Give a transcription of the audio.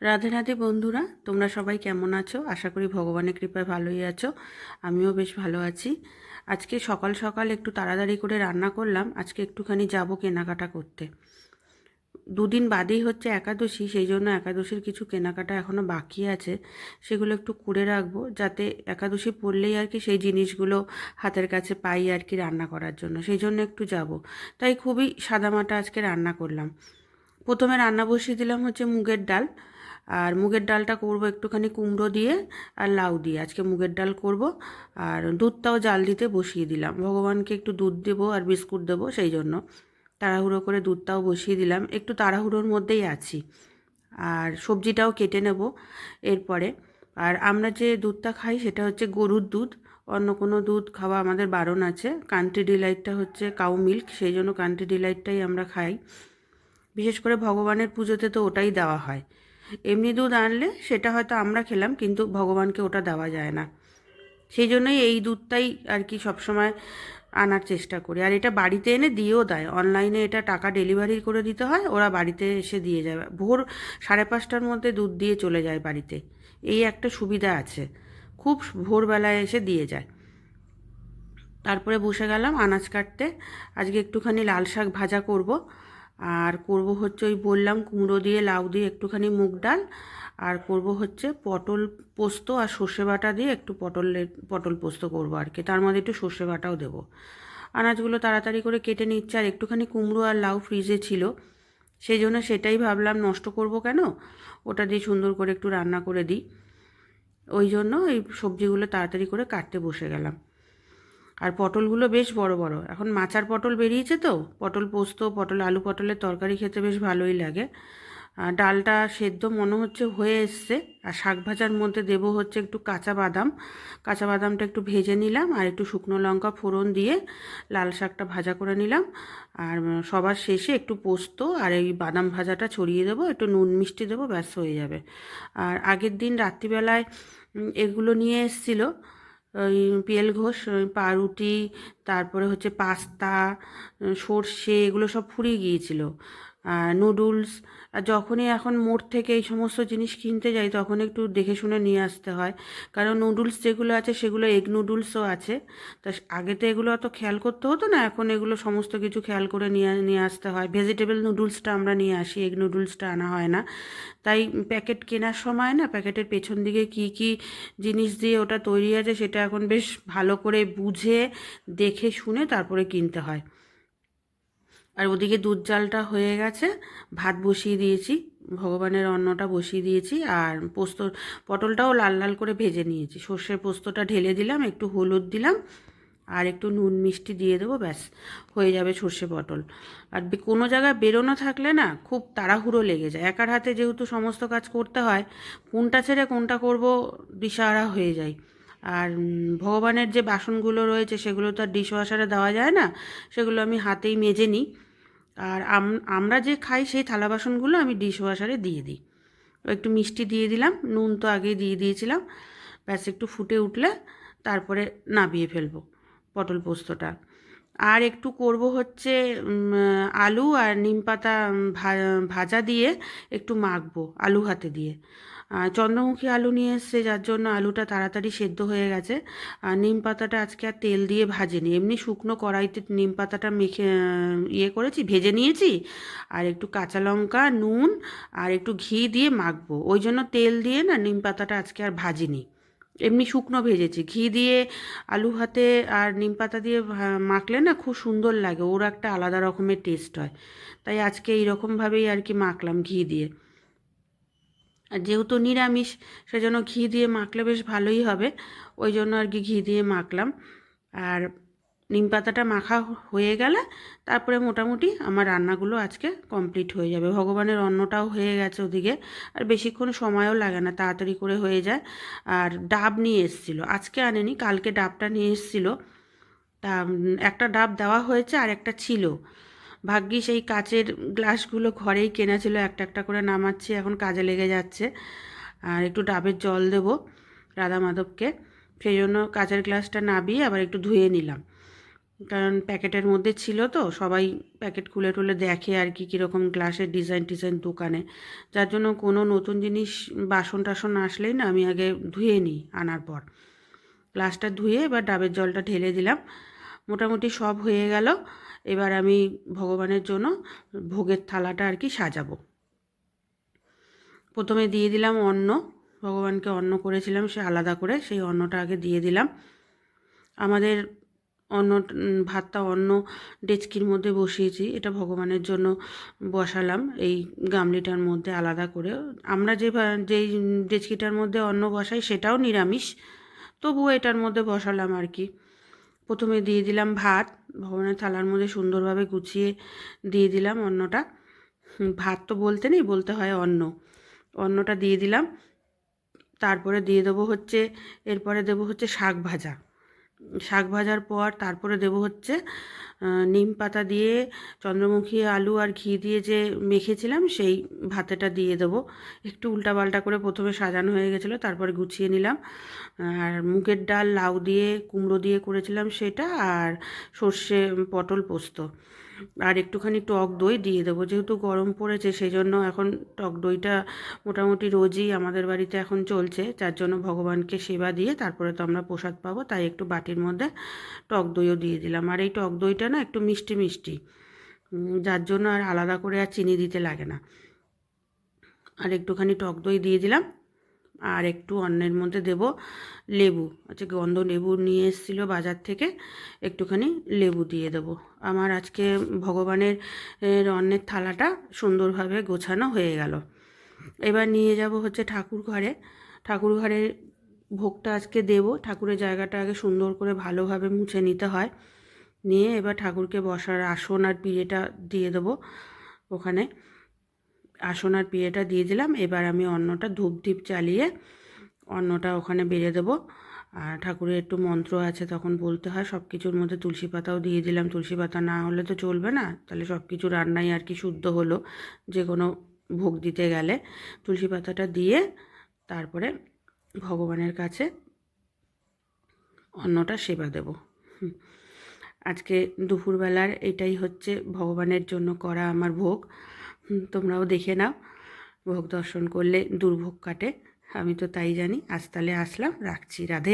রাধে রাধে বন্ধুরা, তোমরা সবাই কেমন আছো? আশা করি ভগবানের কৃপায় ভালোই আছো। আমিও বেশ ভালো আছি। আজকে সকাল সকাল একটু তাড়াতাড়ি করে রান্না করলাম। আজকে একটুখানি যাব কেনাকাটা করতে। দুদিন বাদেই হচ্ছে একাদশী, সেই জন্য একাদশীর কিছু কেনাকাটা এখনও বাকি আছে। সেগুলো একটু করে রাখব, যাতে একাদশী পড়লেই আর কি সেই জিনিসগুলো হাতের কাছে পাই আর কি রান্না করার জন্য। সেই জন্য একটু যাব। তাই খুবই সাদামাটা আজকে রান্না করলাম। প্রথমে রান্না বসিয়ে দিলাম হচ্ছে মুগের ডাল। আর মুগের ডালটা করব একটুখানি কুমড়ো দিয়ে আর লাউ দিয়ে। আজকে মুগের ডাল করব আর দুধটাও জাল দিতে বসিয়ে দিলাম। ভগবানকে একটু দুধ দেবো আর বিস্কুট দেবো সেই জন্য। তাড়াহুড়ো করে দুধটাও বসিয়ে দিলাম। একটু তাড়াহুড়োর মধ্যেই আছি। আর সবজিটাও কেটে নেব এরপরে। আর আমরা যে দুধটা খাই সেটা হচ্ছে গরুর দুধ। অন্য কোনো দুধ খাওয়া আমাদের বারণ আছে। কান্ট্রি ডিলাইটটা হচ্ছে কাউ মিল্ক সেই জন্য কান্ট্রি ডিলাইটটাই আমরা খাই। বিশেষ করে ভগবানের পুজোতে তো ওটাই দেওয়া হয়। এমনি দুধ আনলে সেটা হয়তো আমরা খেলাম, কিন্তু ভগবানকে ওটা দেওয়া যায় না। সেই জন্যই এই দুধটাই আর কি সবসময় আনার চেষ্টা করি। আর এটা বাড়িতে এনে দিয়েও দেয়। অনলাইনে এটা টাকা ডেলিভারি করে দিতে হয়, ওরা বাড়িতে এসে দিয়ে যায়। ভোর সাড়ে পাঁচটার মধ্যে দুধ দিয়ে চলে যায় বাড়িতে। এই একটা সুবিধা আছে। খুব ভোরবেলায় এসে দিয়ে যায়। তারপরে বসে গেলাম আনাজ কাটতে। আজকে একটুখানি লাল শাক ভাজা করব। আর করব হচ্ছে ওই বললাম কুমড়ো দিয়ে, লাউ দিয়ে একটুখানি মুগ ডাল। আর করব হচ্ছে পটল পোস্ত আর সর্ষে বাটা দিয়ে একটু পটলের, পটল পোস্ত করব আর কি। তার মধ্যে একটু সর্ষে বাটাও দেবো। আনাজগুলো তাড়াতাড়ি করে কেটে নিচ্ছে। আর একটুখানি কুমড়ো আর লাউ ফ্রিজে ছিল। সেই জন্য সেটাই ভাবলাম, নষ্ট করব কেন? ওটা দিয়ে সুন্দর করে একটু রান্না করে দিই। ওই জন্য এই সবজিগুলো তাড়াতাড়ি করে কাটতে বসে গেলাম। আর পটলগুলো বেশ বড় বড়। এখন মাচার পটল বেরিয়েছে তো, পটল পোস্ত, পটল আলু পটলের তরকারি খেতে বেশ ভালোই লাগে। আর ডালটা সেদ্ধ মনে হচ্ছে হয়ে এসছে। আর শাক ভাজার মধ্যে দেবো হচ্ছে একটু কাঁচা বাদাম। কাঁচা বাদামটা একটু ভেজে নিলাম আর একটু শুকনো লঙ্কা ফোড়ন দিয়ে লাল শাকটা ভাজা করে নিলাম। আর সবার শেষে একটু পোস্ত আর এই বাদাম ভাজাটা ছড়িয়ে দেবো, একটু নুন মিষ্টি দেবো, ব্যাস হয়ে যাবে। আর আগের দিন রাত্রিবেলায় এগুলো নিয়ে এসেছিল। ওই পিএল ঘোষ পাউরুটি তারপরে হচ্ছে পাস্তা সর্ষে এগুলো সব ফুরিয়ে গিয়েছিল। নুডলস যখনই এখন মোড় থেকে এই সমস্ত জিনিস কিনতে যাই, তখন একটু দেখে শুনে নিয়ে আসতে হয়। কারণ নুডলস যেগুলো আছে, সেগুলো এগ নুডলসও আছে। তা আগে তো এগুলো অত খেয়াল করতে হতো না, এখন এগুলো সমস্ত কিছু খেয়াল করে নিয়ে নিয়ে আসতে হয়। ভেজিটেবল নুডলসটা আমরা নিয়ে আসি এগ নুডলসটা আনা হয় না। তাই প্যাকেট কেনার সময় না প্যাকেটের পেছন দিকে কি কি জিনিস দিয়ে ওটা তৈরি আছে, সেটা এখন বেশ ভালো করে বুঝে, দেখে শুনে তারপরে কিনতে হয়। আর ওদিকে দুধ জালটা হয়ে গেছে। ভাত বসিয়ে দিয়েছি, ভগবানের অন্নটা বসিয়ে দিয়েছি আর পোস্ত, পটলটাও লাল লাল করে ভেজে নিয়েছি। সর্ষের পোস্তটা ঢেলে দিলাম, একটু হলুদ দিলাম আর একটু নুন মিষ্টি দিয়ে দেবো, ব্যাস, হয়ে যাবে সর্ষে পটল। আর কোনো জায়গায় বেরোনো থাকলে না খুব তাড়াহুড়ো লেগে যায়। একার হাতে যেহেতু সমস্ত কাজ করতে হয়, কোনটা ছেড়ে কোনটা করব, দিশাহারা হয়ে যায় আর ভগবানের যে বাসনগুলো রয়েছে সেগুলো তো আর ডিশওয়াশারে দেওয়া যায় না, সেগুলো আমি হাতেই মেজে নিই। আর আমরা যে খাই সেই থালা বাসনগুলো আমি ডিশওয়াশারে দিয়ে দিই। একটু মিষ্টি দিয়ে দিলাম, নুন তো আগেই দিয়ে দিয়েছিলাম, ব্যাস একটু ফুটে উঠলে তারপরে নাবিয়ে ফেলব পটল পোস্তটা। আর একটু করব হচ্ছে আলু আর নিম পাতা ভাজা দিয়ে একটু মাখবো আলু হাতে দিয়ে। চন্দ্রমুখী আলু নিয়ে এসছে, যার জন্য আলুটা তাড়াতাড়ি সেদ্ধ হয়ে গেছে। আর নিম পাতাটা আজকে আর তেল দিয়ে ভাজেনি। এমনি শুকনো কড়াইতে নিম পাতাটা মেখে ইয়ে করেছি, ভেজে নিয়েছি। আর একটু কাঁচা লঙ্কা, নুন আর একটু ঘি দিয়ে মাখবো। ওই জন্য তেল দিয়ে না নিম পাতাটা আজকে আর ভাজিনি। এমনি শুকনো ভেজেছি। ঘি দিয়ে আলু ভাতে আর নিম পাতা দিয়ে মাখলে না খুব সুন্দর লাগে। ওর একটা আলাদা রকমের টেস্ট হয়। তাই আজকে এইরকমভাবেই আর কি মাখলাম ঘি দিয়ে। আর যেহেতু নিরামিষ, সেজন্য ঘি দিয়ে মাখলে বেশ ভালোই হবে। ওই জন্য আর কি ঘি দিয়ে মাখলাম। আর নিম পাতাটা মাখা হয়ে গেলে তারপরে মোটামুটি আমার রান্নাগুলো আজকে কমপ্লিট হয়ে যাবে। ভগবানের অন্নটাও হয়ে গেছে ওদিকে। আর বেশিক্ষণ সময়ও লাগে না, তাড়াতাড়ি করে হয়ে যায়। আর ডাব নিয়ে এসেছিল। আজকে আনেনি, কালকে ডাবটা নিয়ে এসেছিল। তা একটা ডাব দেওয়া হয়েছে আর একটা ছিল। ভাগ্যি সেই কাচের গ্লাসগুলো ঘরেই কেনা ছিল, একটা একটা করে নামাচ্ছি, এখন কাজে লেগে যাচ্ছে। আর একটু ডাবের জল দেবো রাধা মাধবকে, সেই জন্য কাচের গ্লাসটা নাবিয়ে আবার একটু ধুয়ে নিলাম। কারণ প্যাকেটের মধ্যে ছিল তো, সবাই প্যাকেট খুলে টুলে দেখে আর কি কীরকম গ্লাসের ডিজাইন টিজাইন দোকানে। যার জন্য কোনো নতুন জিনিস, বাসন টাসন আসলেই না আমি আগে ধুয়ে নিই আনার পর। গ্লাসটা ধুয়ে এবার ডাবের জলটা ঢেলে দিলাম। মোটামুটি সব হয়ে গেল। এবার আমি ভগবানের জন্য ভোগের থালাটা আর কি সাজাবো। প্রথমে দিয়ে দিলাম অন্ন, ভগবানকে অন্ন করেছিলাম, সে আলাদা করে সেই অন্নটা আগে দিয়ে দিলাম। আমাদের অন্ন ভাতটা অন্য ডেচকির মধ্যে বসিয়েছি, এটা ভগবানের জন্য বসালাম। এই গামলিটার মধ্যে আলাদা করে আমরা যে যেই ডেচকিটার মধ্যে অন্ন বসাই সেটাও নিরামিষ, তবুও এটার মধ্যে বসালাম আর কি। প্রথমে দিয়ে দিলাম ভাত। ভগবানের থালার মধ্যে সুন্দরভাবে গুছিয়ে দিয়ে দিলাম অন্নটা। ভাত তো বলতে নেই, বলতে হয় অন্ন। অন্নটা দিয়ে দিলাম। তারপরে দিয়ে দেবো হচ্ছে, এরপরে দেবো হচ্ছে শাক ভাজা। শাক ভাজার পর তারপরে দেবো হচ্ছে নিম পাতা দিয়ে, চন্দ্রমুখী আলু আর ঘি দিয়ে যে মেখেছিলাম, সেই ভাতেটা দিয়ে দেবো। একটু উল্টাপাল্টা করে প্রথমে সাজানো হয়ে গেছিল, তারপর গুছিয়ে নিলাম। আর মুগের ডাল, লাউ দিয়ে, কুমড়ো দিয়ে করেছিলাম সেটা, আর সর্ষে পটল পোস্ত। আর একটুখানি টক দই দিয়ে দেবো। যেহেতু গরম পড়েছে সেই জন্য এখন টক দইটা মোটামুটি রোজই আমাদের বাড়িতে এখন চলছে। যার জন্য ভগবানকে সেবা দিয়ে তারপরে তো আমরা প্রসাদ পাবো, তাই একটু বাটির মধ্যে টক দইও দিয়ে দিলাম। আর এই টক দইটা না, একটু মিষ্টি মিষ্টি। যার জন্য আর আলাদা করে আর চিনি দিতে লাগে না। আর একটুখানি টক দই দিয়ে দিলাম। আর একটু অন্যের মধ্যে দেব লেবু। আচ্ছা গন্ধ লেবু নিয়ে এসেছিল বাজার থেকে, একটুখানি লেবু দিয়ে দেব। আমার আজকে ভগবানের, এর অন্নের থালাটা সুন্দরভাবে গোছানো হয়ে গেল। এবার নিয়ে যাব হচ্ছে ঠাকুর ঘরে। ঠাকুর ঘরে ভোগটা আজকে দেব। ঠাকুরের জায়গাটা আগে সুন্দর করে ভালোভাবে মুছে নিতে হয়। নিয়ে এবার ঠাকুরকে বসার আসন আর পিড়েটা দিয়ে দেবো ওখানে। আসন আর পিড়েটা দিয়ে দিলাম। এবার আমি অন্নটা ধূপ ধীপ চালিয়ে অন্নটা ওখানে বেড়ে দেবো। আর ঠাকুরের একটু মন্ত্র আছে তখন বলতে হয় সব কিছুর মধ্যে তুলসী পাতাও দিয়ে দিলাম। তুলসী পাতা না হলে তো চলবে না, তাহলে সব কিছু রান্নাই আর কি শুদ্ধ হলো, যে কোনো ভোগ দিতে গেলে। তুলসী পাতাটা দিয়ে তারপরে ভগবানের কাছে অন্নটা সেবা দেব। হুম। আজকে দুপুরবেলার এটাই হচ্ছে ভগবানের জন্য করা আমার ভোগ। তোমরাও দেখে নাও। ভোগ দর্শন করলে দুর্ভোগ কাটে। আমি তো তাই জানি। আজ তাহলে আসলাম। রাখছি। রাধে।